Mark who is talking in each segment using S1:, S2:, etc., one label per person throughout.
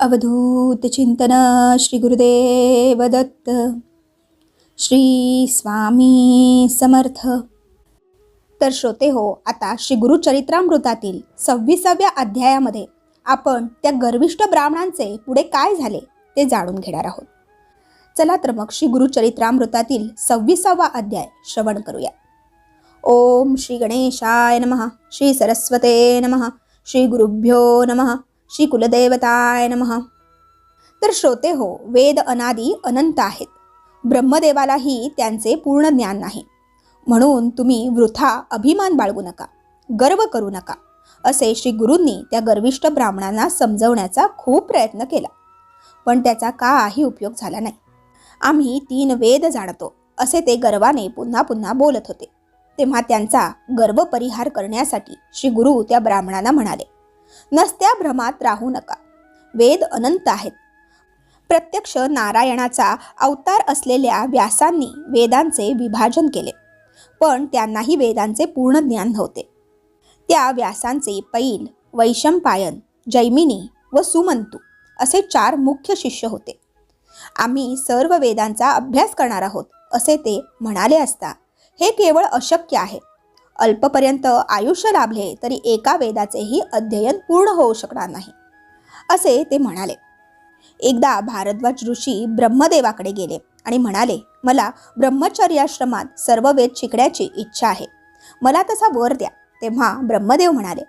S1: अवधूत चिंतन श्री गुरुदेव दत्त श्री स्वामी समर्थ। तर श्रोते हो आता श्री गुरुचरित्रामृतातील सव्वीसाव्या अध्यायामध्ये आपण त्या गर्विष्ठ ब्राह्मणांचे पुढे काय झाले ते जाणून घेणार आहोत. चला तर मग श्री गुरुचरित्रामृतातील सव्वीसावा अध्याय श्रवण करूया. ओम श्री गणेशाय नमः श्री सरस्वते नमः श्री गुरुभ्यो नमः श्री कुलदैवताय नमः. तर श्रोते हो वेद अनादी अनंत आहेत. ब्रह्मदेवालाही त्यांचे पूर्ण ज्ञान नाही. म्हणून तुम्ही वृथा अभिमान बाळगू नका गर्व करू नका असे श्री गुरूंनी त्या गर्विष्ठ ब्राह्मणांना समजवण्याचा खूप प्रयत्न केला. पण त्याचा काही उपयोग झाला नाही. आम्ही तीन वेद जाणतो असे ते गर्वाने पुन्हा पुन्हा बोलत होते. तेव्हा त्यांचा गर्व परिहार करण्यासाठी श्री गुरु त्या ब्राह्मणांना म्हणाले नसत्या भ्रमात राहू नका. वेद अनंत आहेत. प्रत्यक्ष नारायणाचा अवतार असलेल्या व्यासांनी वेदांचे विभाजन केले. पण त्यांनाही वेदांचे पूर्ण ज्ञान नव्हते. त्या व्यासांचे पैल वैशंपायन जैमिनी व सुमंतू असे चार मुख्य शिष्य होते. आम्ही सर्व वेदांचा अभ्यास करणार आहोत असे ते म्हणाले असता हे केवळ अशक्य आहे. अल्पपर्यंत आयुष्य लाभले तरी एका वेदाचेही अध्ययन पूर्ण होऊ शकणार नाही असे ते म्हणाले. एकदा भारद्वाज ऋषी ब्रह्मदेवाकडे गेले आणि म्हणाले मला ब्रह्मचर्याश्रमात सर्व वेद शिकण्याची इच्छा आहे. मला तसा वर द्या. तेव्हा ब्रह्मदेव म्हणाले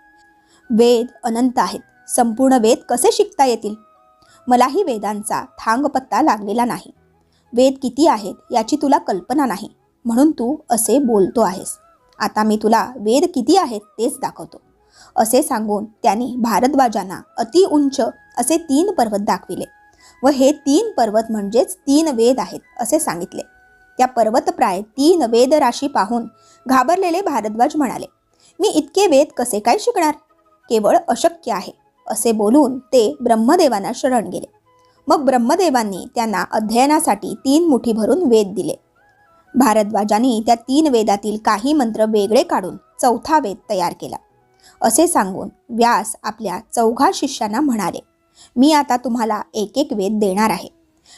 S1: वेद अनंत आहेत. संपूर्ण वेद कसे शिकता येतील? मलाही वेदांचा थांगपत्ता लागलेला नाही. वेद किती आहेत याची तुला कल्पना नाही. म्हणून तू असे बोलतो आहेस. आता मी तुला वेद किती आहेत तेच दाखवतो. असे सांगून त्यांनी भारद्वाजांना अति उंच असे तीन पर्वत दाखविले व हे तीन पर्वत म्हणजेच तीन वेद आहेत असे सांगितले. त्या पर्वतप्राय तीन वेद राशी पाहून घाबरलेले भारद्वाज म्हणाले मी इतके वेद कसे काय शिकणार? केवळ अशक्य आहे. असे बोलून ते ब्रह्मदेवांना शरण गेले. मग ब्रह्मदेवांनी त्यांना अध्ययनासाठी तीन मुठी भरून वेद दिले. भारद्वाजांनी त्या तीन वेदातील काही मंत्र वेगळे काढून चौथा वेद तयार केला. असे सांगून व्यास आपल्या चौघा शिष्यांना म्हणाले मी आता तुम्हाला एक एक वेद देणार आहे.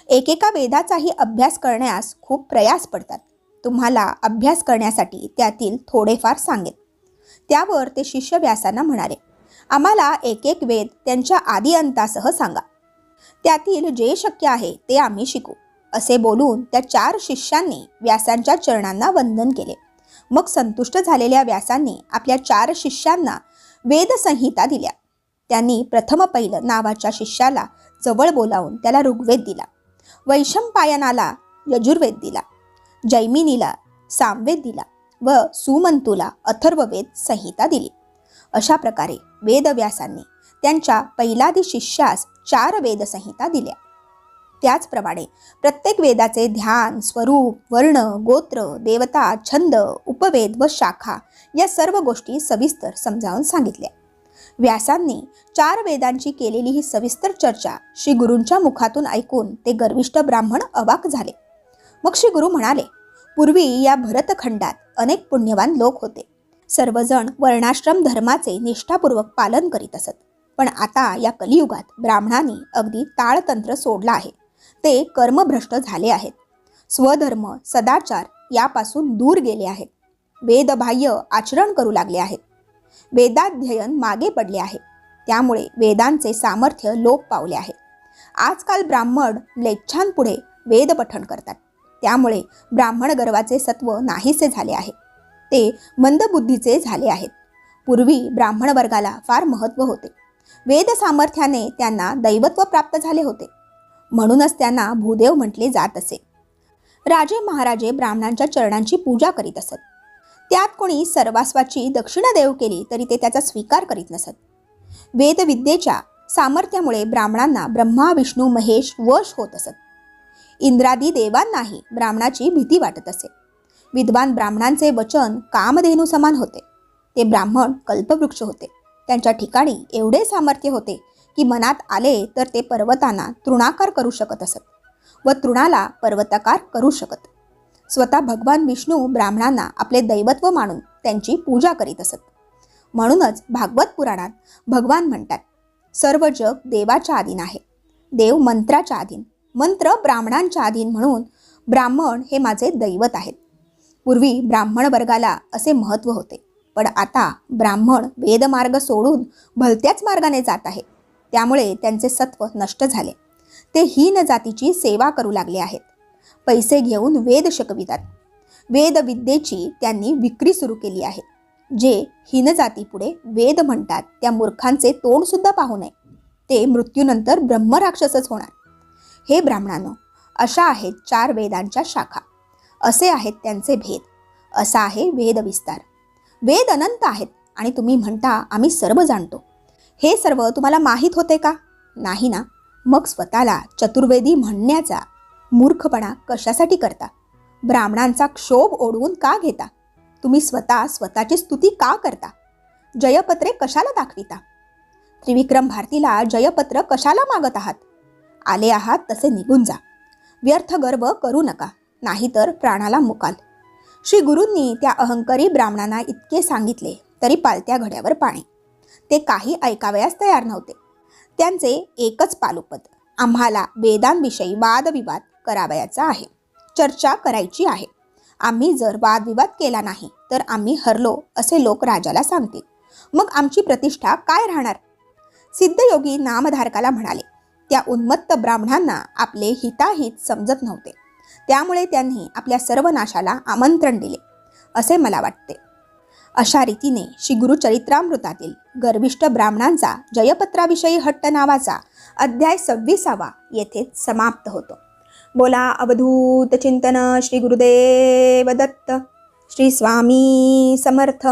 S1: एकेका वेदाचाही अभ्यास करण्यास खूप प्रयास पडतात. तुम्हाला अभ्यास करण्यासाठी त्यातील थोडेफार सांगेन. त्यावर ते शिष्य व्यासांना म्हणाले आम्हाला एक एक वेद त्यांच्या आदी अंतासह सांगा. त्यातील जे शक्य आहे ते आम्ही शिकू. असे बोलून त्या चार शिष्यांनी व्यासांच्या चरणांना वंदन केले. मग संतुष्ट झालेल्या व्यासांनी आपल्या चार शिष्यांना वेदसंहिता दिल्या. त्यांनी प्रथम पहिलं नावाच्या शिष्याला जवळ बोलावून त्याला ऋग्वेद दिला. वैशंपायनाला यजुर्वेद दिला. जैमिनीला सामवेद दिला व सुमंतूला अथर्ववेद संहिता दिली. अशा प्रकारे वेदव्यासांनी त्यांच्या पहिलादी शिष्यास चार वेदसंहिता दिल्या. त्याचप्रमाणे प्रत्येक वेदाचे ध्यान स्वरूप वर्ण गोत्र देवता छंद उपवेद व शाखा या सर्व गोष्टी सविस्तर समजावून सांगितल्या. व्यासांनी चार वेदांची केलेली ही सविस्तर चर्चा श्री गुरूंच्या मुखातून ऐकून ते गर्विष्ठ ब्राह्मण अवाक झाले. मग श्री गुरु म्हणाले पूर्वी या भरतखंडात अनेक पुण्यवान लोक होते. सर्वजण वर्णाश्रम धर्माचे निष्ठापूर्वक पालन करीत असत. पण आता या कलियुगात ब्राह्मणांनी अगदी ताळतंत्र सोडलं आहे. ते कर्मभ्रष्ट झाले आहेत. स्वधर्म सदाचार यापासून दूर गेले आहेत. वेदबाह्य आचरण करू लागले आहेत. वेदाध्ययन मागे पडले आहे. त्यामुळे वेदांचे सामर्थ्य लोप पावले आहे. आजकाल ब्राह्मण लेच्छांपुढे वेद पठण करतात. त्यामुळे ब्राह्मण गर्वाचे सत्व नाहीसे झाले आहे. ते मंदबुद्धीचे झाले आहेत. पूर्वी ब्राह्मण वर्गाला फार महत्त्व होते. वेद सामर्थ्याने त्यांना दैवत्व प्राप्त झाले होते. म्हणूनच त्यांना भूदेव म्हटले जात असे. राजे महाराजे ब्राह्मणांच्या चरणांची पूजा करीत असत. त्यात कोणी सर्वास्वाची दक्षिणा देव केली तरी ते त्याचा स्वीकार करीत नसत. वेदविद्येच्या सामर्थ्यामुळे ब्राह्मणांना ब्रह्मा विष्णू महेश वश होत असत. इंद्रादी देवांनाही ब्राह्मणाची भीती वाटत असे. विद्वान ब्राह्मणांचे वचन कामधेनू समान होते. ते ब्राह्मण कल्पवृक्ष होते. त्यांच्या ठिकाणी एवढे सामर्थ्य होते की मनात आले तर ते पर्वतांना तृणाकार करू शकत असत व तृणाला पर्वताकार करू शकत. स्वतः भगवान विष्णू ब्राह्मणांना आपले दैवत्व मानून त्यांची पूजा करीत असत. म्हणूनच भागवत पुराणात भगवान म्हणतात सर्व जग देवाच्या अधीन आहे. देव मंत्राच्या अधीन मंत्र ब्राह्मणांच्या अधीन म्हणून ब्राह्मण हे माझे दैवत आहेत. पूर्वी ब्राह्मण वर्गाला असे महत्त्व होते पण आता ब्राह्मण वेदमार्ग सोडून भलत्याच मार्गाने जात आहेत त्यामुळे त्यांचे सत्व नष्ट झाले. ते हीन जातीची सेवा करू लागले आहेत. पैसे घेऊन वेद शकवितात. वेदविद्येची त्यांनी विक्री सुरू केली आहे. जे हीन जातीपुढे वेद म्हणतात त्या मूर्खांचे तोंडसुद्धा पाहू नये. ते मृत्यूनंतर ब्रह्मराक्षसच होणार. हे ब्राह्मणांनो अशा आहेत चार वेदांच्या शाखा. असे आहेत त्यांचे भेद. असा आहे वेदविस्तार. वेद अनंत आहेत आणि तुम्ही म्हणता आम्ही सर्व जाणतो. हे सर्व तुम्हाला माहीत होते का? नाही ना. मग स्वतःला चतुर्वेदी म्हणण्याचा मूर्खपणा कशासाठी करता? ब्राह्मणांचा क्षोभ ओढवून का घेता? तुम्ही स्वतः स्वतःची स्तुती का करता? जयपत्रे कशाला दाखविता? त्रिविक्रम भारतीला जयपत्र कशाला मागत आहात? आले आहात तसे निघून जा. व्यर्थ गर्व करू नका नाहीतर प्राणाला मुकाल. श्री गुरूंनी त्या अहंकारी ब्राह्मणांना इतके सांगितले तरी पालत्या घड्यावर पाणी. ते काही ऐकावयास तयार नव्हते. त्यांचे एकच पालुपद आम्हाला वेदांविषयी वादविवाद करावयाचा आहे. चर्चा करायची आहे. आम्ही जर वादविवाद केला नाही तर आम्ही हरलो असे लोक राजाला सांगतील. मग आमची प्रतिष्ठा काय राहणार? सिद्धयोगी नामधारकाला म्हणाले त्या उन्मत्त ब्राह्मणांना आपले हिताहित समजत नव्हते. त्यामुळे त्यांनी आपल्या सर्व नाशाला आमंत्रण दिले असे मला वाटते. अशा रीतीने श्री गुरुचरित्रामृतातील गर्भिष्ठ ब्राह्मणांचा जयपत्राविषयी हट्ट नावाचा अध्याय सव्वीसावा येथेच समाप्त होतो. बोला अवधूत चिंतन श्री गुरुदेव दत्त. श्री स्वामी समर्थ.